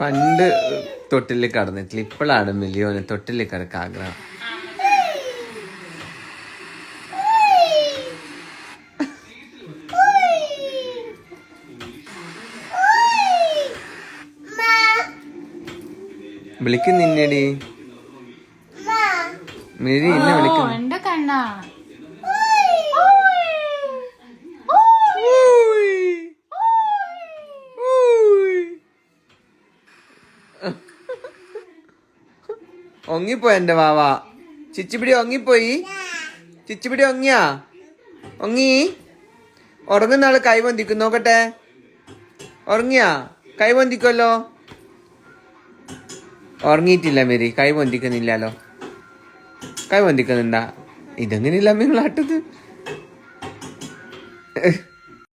പണ്ട് തൊട്ടിൽ കടന്നിട്ടില്ല. ഇപ്പോഴാണ് മില്യോനെ തൊട്ടിൽ കിടക്കാൻ ആഗ്രഹം. വിളിക്കും നിന്നെടി. മിരി എന്നെ വിളിക്കുന്നു ഒങ്ങിപ്പോയി എന്റെ വാവ. ചിച്ചിപ്പിടി ഒങ്ങിപ്പോയി ചിച്ചിപിടി ഒങ്ങിയാ ഒങ്ങി ഉറങ്ങുന്ന ആൾ കൈ പൊന്തിക്കും നോക്കട്ടെ. ഉറങ്ങിയാ? കൈ പൊന്തിക്കുമല്ലോ ഉറങ്ങിയിട്ടില്ല മേരി കൈ പൊന്തിക്കുന്നില്ലല്ലോ. കൈ പൊന്തിക്കുന്നുണ്ടാ? ഇതെങ്ങനെയില്ല നിങ്ങളാട്ടത്